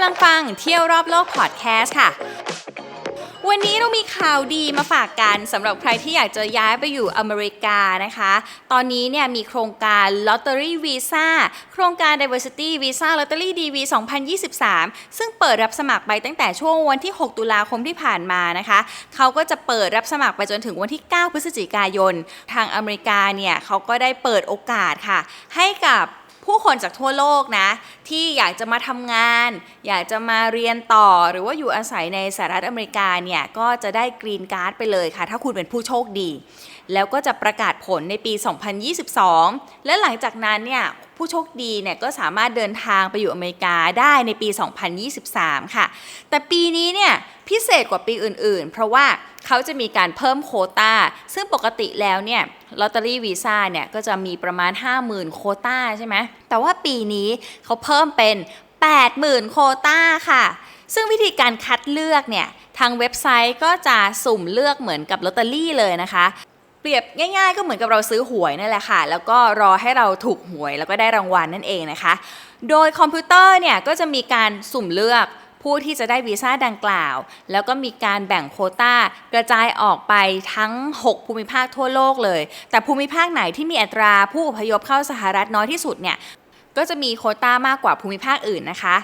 ำลังฟังเที่ยวรอบโลกพอดแคสต์ค่ะ วันนี้เรามีข่าวดีมาฝากกันสำหรับใครที่อยากจะย้ายไปอยู่อเมริกานะคะ ตอนนี้เนี่ยมีโครงการ Lottery Visa โครงการ Diversity Visa Lottery DV 2023 ซึ่งเปิดรับสมัครไปตั้งแต่ช่วงวันที่ 6 ตุลาคมที่ผ่านมานะคะ เขาก็จะเปิดรับสมัครไปจนถึงวันที่ 9 พฤศจิกายน ทางอเมริกาเนี่ยเขาก็ได้เปิดโอกาสค่ะ ให้กับ ผู้คนจากทั่วโลกนะ ที่อยากจะมาทำงาน อยากจะมาเรียนต่อหรือว่าอยู่อาศัยในสหรัฐอเมริกาเนี่ยก็จะได้กรีนการ์ดไปเลยค่ะ ถ้าคุณเป็นผู้โชคดี แล้วก็จะประกาศผลในปี 2022 และหลังจากนั้นเนี่ยผู้โชคดีเนี่ยก็สามารถเดินทางไปอยู่อเมริกาได้ในปี 2023 ค่ะ แต่ปีนี้เนี่ย พิเศษกว่าปีอื่นๆ เพราะว่าเขาจะมีการเพิ่มโคตาซึ่งปกติแล้วเนี่ยลอตเตอรี่วีซ่าเนี่ยก็จะมีประมาณ 50,000 โคตาใช่ไหมแต่ว่าปีนี้เขาเพิ่มเป็น 80,000 โคตาค่ะ ซึ่งวิธีการคัดเลือกเนี่ยทางเว็บไซต์ก็จะสุ่มเลือกเหมือนกับลอตเตอรี่เลยนะคะเปรียบง่ายๆก็เหมือนกับเราซื้อหวยนั่นแหละค่ะ แล้วก็รอให้เราถูกหวยแล้วก็ได้รางวัลนั่นเองนะคะ โดยคอมพิวเตอร์เนี่ยก็จะมีการสุ่มเลือก ผู้ที่จะได้วีซ่าดังกล่าว แล้วก็มีการแบ่งโคต้ากระจายออกไปทั้ง 6 ภูมิภาคทั่วโลกเลย แต่ภูมิภาคไหนที่มีอัตราผู้อพยพเข้าสหรัฐน้อยที่สุดเนี่ยก็จะมีโคต้ามากกว่าภูมิภาคอื่นนะคะ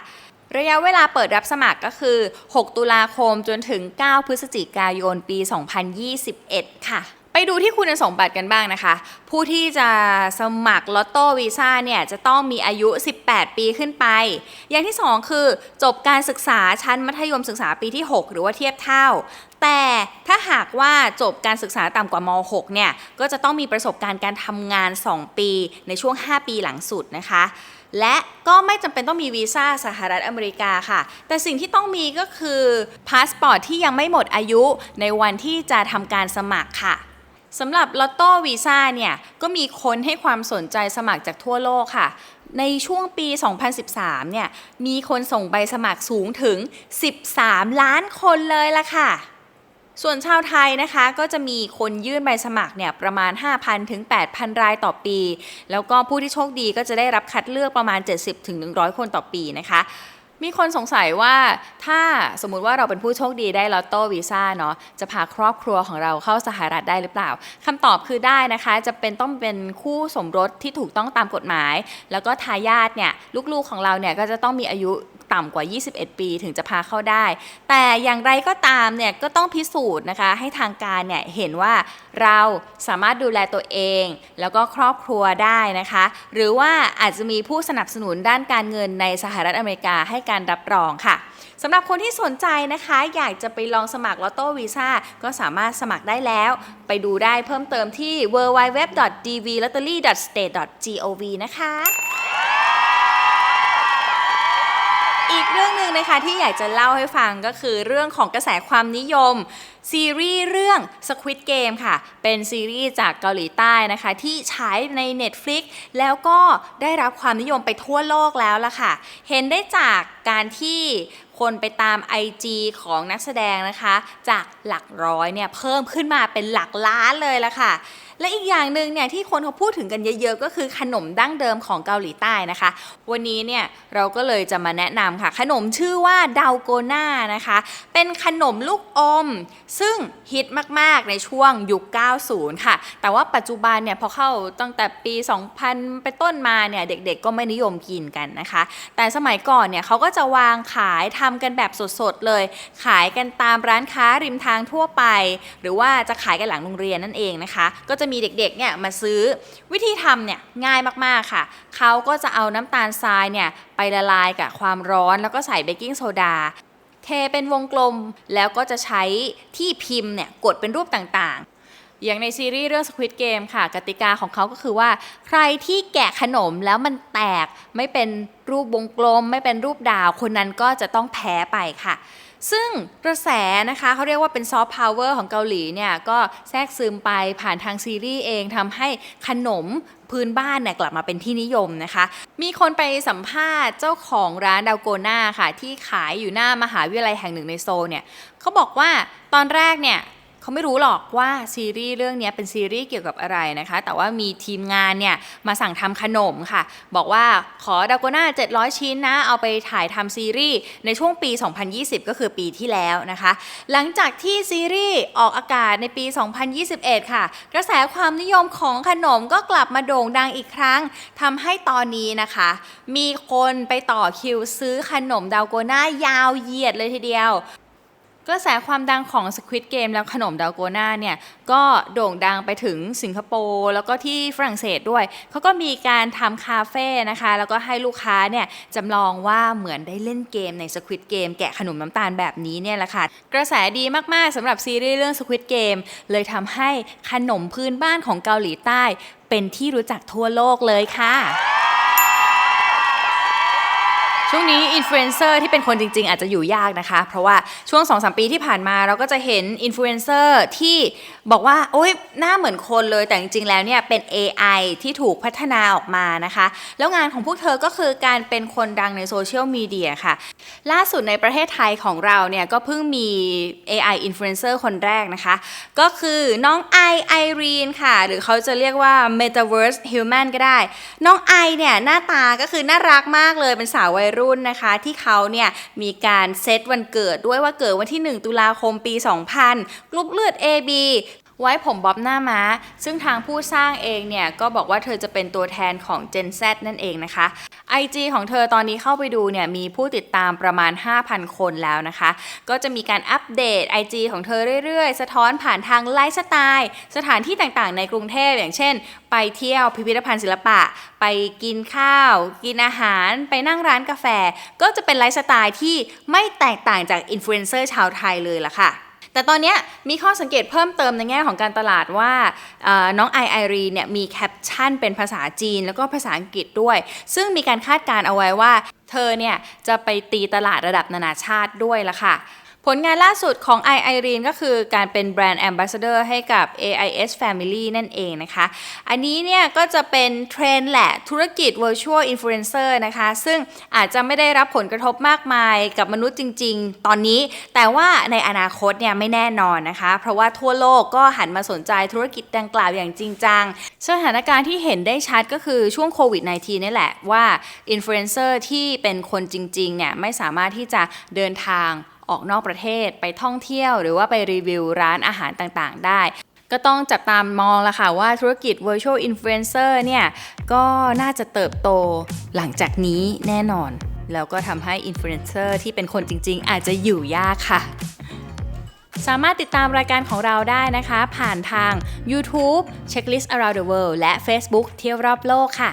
ระยะเวลาเปิดรับสมัครก็คือ 6 ตุลาคมจนถึง 9 พฤศจิกายน ปี 2021 ค่ะ ไปดูที่คุณสมบัติกันบ้างนะคะ ผู้ที่จะสมัครลอตโต้วีซ่าเนี่ยจะต้องมีอายุ 18 ปีขึ้นไป อย่างที่ 2 คือ จบการศึกษาชั้นมัธยมศึกษาปีที่ 6 หรือว่าเทียบเท่า แต่ถ้าหากว่าจบการศึกษาต่ำกว่าม .6 เนี่ยก็จะต้องมีประสบการณ์การทำงาน 2 ปีในช่วง 5 ปีหลังสุดนะคะและก็ไม่จำเป็นต้องมีวีซ่าสหรัฐอเมริกาค่ะ แต่สิ่งที่ต้องมีก็คือพาสปอร์ตที่ยังไม่หมดอายุในวันที่จะทำการสมัครค่ะ สำหรับลอตโต้วีซ่าเนี่ย ก็มีคนให้ความสนใจสมัครจากทั่วโลกค่ะ ในช่วงปี 2013 เนี่ย มีคนส่งใบสมัครสูงถึง 13 ล้านคนเลยละค่ะ ส่วนชาวไทยนะคะ ก็จะมีคนยื่นใบสมัครเนี่ยประมาณ 5,000 ถึง 8,000 รายต่อปี แล้วก็ผู้ที่โชคดีก็จะได้รับคัดเลือกประมาณ 70ถึง100 คนต่อปีนะคะ มีคนสงสัยว่าถ้าสมมุติว่าเราเป็นผู้โชคดีได้ลอตโต้วีซ่าเนาะจะพาครอบครัวของเราเข้าสหรัฐได้หรือเปล่าคำตอบคือได้นะคะ จะเป็นต้องเป็นคู่สมรสที่ถูกต้องตามกฎหมาย แล้วก็ทายาทเนี่ยลูกๆของเราเนี่ยก็จะต้องมีอายุ ต่ำกว่า 21 ปี ถึงจะพาเข้าได้ แต่อย่างไรก็ตามเนี่ยก็ต้องพิสูจน์นะคะ ให้ทางการเนี่ยเห็นว่าเราสามารถดูแลตัวเอง แล้วก็ครอบครัวได้นะคะ หรือว่าอาจจะมีผู้สนับสนุนด้านการเงินในสหรัฐอเมริกาให้การรับรองค่ะสำหรับคนที่สนใจนะคะ อยากจะไปลองสมัครลอตโต้วีซ่าก็สามารถสมัครได้แล้ว ไปดูได้เพิ่มเติมที่ www.dvlottery.state.gov นะคะ กเรื่องหนึ่งนะคะที่อยากจะเล่าให้ฟังก็คือเรื่องของกระแสความนิยม ซีรีส์เรื่อง Squid Game ค่ะ เป็นซีรีส์จากเกาหลีใต้นะคะ ที่ฉายใน Netflix แล้วก็ได้รับความนิยมไปทั่วโลกแล้วล่ะค่ะ เห็นได้จากการที่คนไปตาม IG ของนักแสดงนะคะ จากหลักร้อยเนี่ยเพิ่มขึ้นมาเป็นหลักล้านเลยล่ะค่ะ และอีกอย่างหนึ่งเนี่ยที่คนเขาพูดถึงกันเยอะ ๆ ก็คือขนมดั้งเดิมของเกาหลีใต้นะคะ วันนี้เนี่ยเราก็เลยจะมาแนะนำค่ะ ขนมชื่อว่าดาโกน่านะคะ เป็นขนมลูกอม ซึ่งฮิตมากๆในช่วงยุค 90 ค่ะ แต่ว่าปัจจุบันเนี่ยพอเข้าตั้งแต่ปี 2000 ไปต้นมาเนี่ยเด็กๆ ก็ไม่นิยมกินกันนะคะ แต่สมัยก่อนเนี่ยเขาก็จะวางขายทำกันแบบสดๆเลย ขายกันตามร้านค้าริมทางทั่วไป หรือว่าจะขายกันหลังโรงเรียนนั่นเองนะคะ ก็จะมีเด็กๆเนี่ยมาซื้อวิธีทำเนี่ยง่ายมากๆค่ะ เขาก็จะเอาน้ำตาลทรายเนี่ยไปละลายกับความร้อนแล้วก็ใส่เบกกิ้งโซดาเทเป็นวงกลมแล้วก็จะใช้ที่พิมพ์เนี่ยกดเป็นรูปต่างๆ อย่างในซีรีส์เรื่อง Squid Game ค่ะ กติกาของเขาก็คือว่า ใครที่แกะขนมแล้วมันแตกไม่เป็นรูปวงกลม ไม่เป็นรูปดาวคนนั้นก็จะต้องแพ้ไปค่ะ ซึ่งกระแสนะคะเขาเรียกว่าเป็นซอฟต์พาวเวอร์ของเกาหลีเนี่ย ก็แทรกซึมไปผ่านทางซีรีส์เองทำให้ขนมพื้นบ้านเนี่ยกลับมาเป็นที่นิยมนะคะ มีคนไปสัมภาษณ์เจ้าของร้านดาวโกนาค่ะ ที่ขายอยู่หน้ามหาวิทยาลัยแห่งหนึ่งในโซลเนี่ยเขาบอกว่าตอนแรกเนี่ย เขาไม่รู้หรอกว่าซีรีส์เรื่องนี้เป็นซีรีส์เกี่ยวกับอะไรนะคะ แต่ว่ามีทีมงานเนี่ยมาสั่งทำขนมค่ะ บอกว่าขอดาโกน่า700 ชิ้นนะ เอาไปถ่ายทำซีรีส์ในช่วงปี 2020 ก็คือปีที่แล้วนะคะ หลังจากที่ซีรีส์ออกอากาศในปี 2021 ค่ะ กระแสความนิยมของขนมก็กลับมาโด่งดังอีกครั้งทำให้ตอนนี้นะคะ มีคนไปต่อคิวซื้อขนมดาโกน่ายาวเหยียดเลยทีเดียว กระแสความดังของ Squid Game แล้วขนมดาโกนาเนี่ยก็โด่งดังไปถึงสิงคโปร์แล้วก็ที่ฝรั่งเศสด้วย เขาก็มีการทำคาเฟ่นะคะ แล้วก็ให้ลูกค้าเนี่ยจำลองว่าเหมือนได้เล่นเกมใน Squid Game แกะขนมน้ำตาลแบบนี้เนี่ยแหละค่ะ กระแสดีมากๆสำหรับซีรีส์เรื่อง Squid Game เลยทำให้ขนมพื้นบ้านของเกาหลีใต้ เป็นที่รู้จักทั่วโลกเลยค่ะ ช่วงนี้อินฟลูเอนเซอร์ที่เป็นคนจริง ๆ อาจจะอยู่ยากนะคะ เพราะว่าช่วง2-3ปีที่ผ่านมาเราก็จะเห็นอินฟลูเอนเซอร์ที่บอกว่า โอ๊ยหน้าเหมือนคนเลยแต่จริง ๆ แล้วเนี่ยเป็น AI ที่ถูกพัฒนาออกมานะคะ แล้วงานของพวกเธอก็คือการเป็นคนดังในโซเชียลมีเดียค่ะ ล่าสุดในประเทศไทยของเราเนี่ยก็เพิ่งมี AI influencer คนแรกนะคะ ก็คือน้องไอไอรีนค่ะ หรือเขาจะเรียกว่า Metaverse Human ก็ได้ น้องไอเนี่ยหน้าตาก็คือน่ารักมากเลยเป็นสาววัยรุ่นนะคะ ที่เขาเนี่ยมีการเซตวันเกิดด้วยว่าเกิดวันที่ 1 ตุลาคมปี 2000กรุ๊ปเลือด AB ไว้ผมบ๊อบหน้าม้า ซึ่งทางผู้สร้างเองเนี่ย ก็บอกว่าเธอจะเป็นตัวแทนของ Gen Z นั่นเองนะคะ IG ของเธอตอนนี้เข้าไปดูเนี่ยมีผู้ติดตามประมาณ 5,000 คนแล้วนะคะ ก็จะมีการอัปเดต IG ของเธอเรื่อยๆ สะท้อนผ่านทางไลฟ์สไตล์ สถานที่ต่างๆ ในกรุงเทพอย่างเช่น ไปเที่ยวพิพิธภัณฑ์ศิลปะ ไปกินข้าว กินอาหาร ไปนั่งร้านกาแฟ ก็จะเป็นไลฟ์สไตล์ที่ไม่แตกต่างจากอินฟลูเอนเซอร์ชาวไทยเลยล่ะค่ะ แต่ตอนนี้มีข้อสังเกตเพิ่มเติมในแง่ของการตลาดว่าน้องไอไอรีเนี่ยมีแคปชั่นเป็นภาษาจีนแล้วก็ภาษาอังกฤษด้วย ซึ่งมีการคาดการเอาไว้ว่า เธอเนี่ยจะไปตีตลาดระดับนานาชาติด้วยละค่ะ ผลงานล่าสุดของ i i r e n ก็คือการเป็นแบรนด์ Ambassador ให้กับ AIS Family นั่นเองนะคะ อันนี้เนี่ยก็จะเป็นเทรนแหละธุรกิจ Virtual Influencer นะคะ ซึ่งอาจจะไม่ได้รับผลกระทบมากมายกับมนุษย์จริง ๆ ตอนนี้ แต่ว่าในอนาคตเนี่ยไม่แน่นอนนะคะ เพราะว่าทั่วโลกก็หันมาสนใจธุรกิจดังกล่าวอย่างจริงจัง สถานการณ์ที่เห็นได้ชัดก็คือช่วงโควิด -19 นี่แหละว่าอินฟลูเอนเซอร์ที่เป็นคนจริงๆเนี่ยไม่สามารถที่จะเดินทาง ออกนอกประเทศไปท่องเที่ยว หรือว่าไปรีวิวร้านอาหารต่างๆ ได้ ก็ต้องจับตามมองละค่ะว่าธุรกิจ virtual influencer เนี่ย ก็น่าจะเติบโตหลังจากนี้แน่นอน แล้วก็ทำให้อินฟลูเอนเซอร์ที่เป็นคนจริง ๆ อาจจะอยู่ยากค่ะสามารถติดตามรายการของเราได้นะคะ ผ่านทาง YouTube Checklist Around the World และ Facebook เที่ยวรอบโลกค่ะ